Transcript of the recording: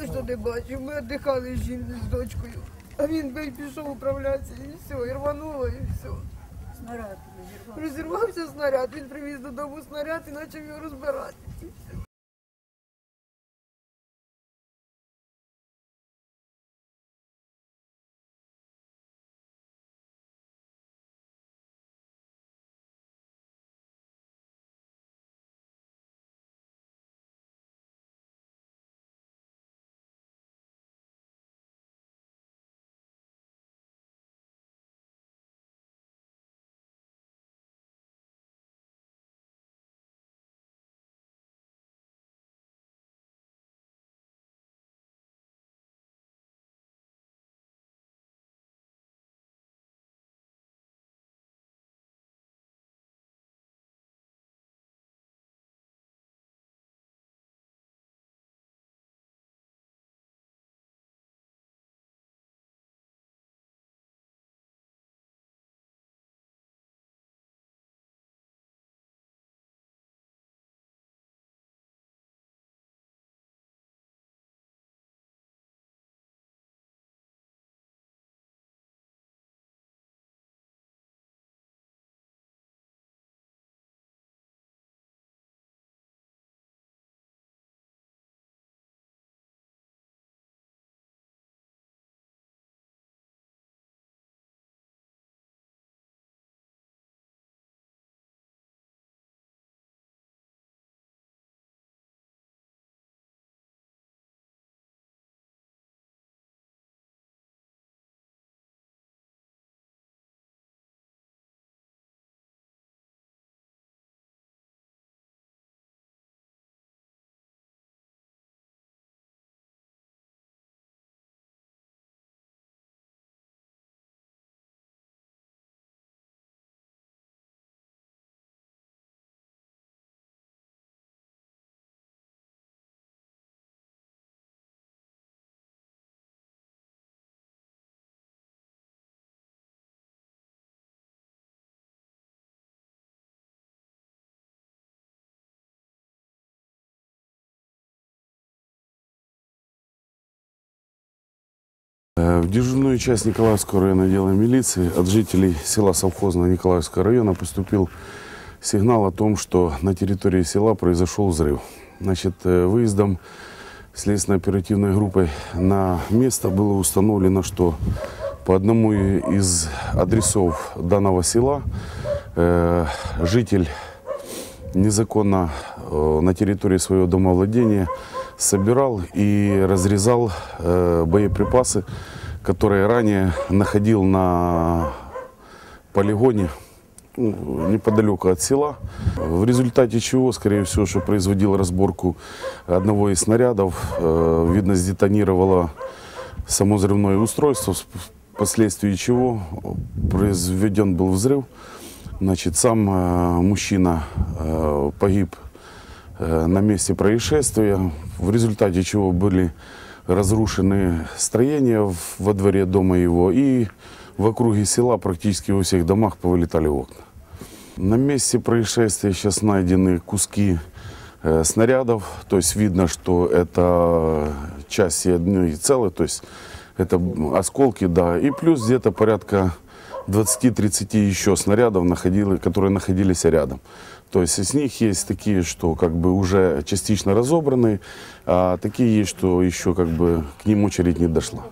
точно не бачив. Ми віддихали з жінкою, з дочкою. А він би пішов управлятися і все, і рвануло, і все. Снаряд розірвав. Розірвався снаряд, він привіз додому снаряд і почав його розбирати. В дежурную часть Николаевского района отдела милиции от жителей села Совхозного Николаевского района поступил сигнал о том, что на территории села произошел взрыв. Значит, э, выездом следственно-оперативной группой на место было установлено, что по одному из адресов данного села э, житель незаконно э, на территории своего домовладения собирал и разрезал э, боеприпасы, которые ранее находил на полигоне ну, неподалеку от села. В результате чего, скорее всего, что производил разборку одного из снарядов, э, видно, сдетонировало само взрывное устройство, впоследствии чего произведен был взрыв. Значит, сам э, мужчина погиб на месте происшествия, в результате чего были разрушены строения во дворе дома его и в округе села практически во всех домах повылетали окна. На месте происшествия сейчас найдены куски э, снарядов, то есть видно, что это части одной целой, то есть это осколки, да, и плюс где-то порядка 20-30 еще снарядов, находили, которые находились рядом. То есть из них есть такие, что как бы уже частично разобраны, а такие есть, что еще как бы к ним очередь не дошла.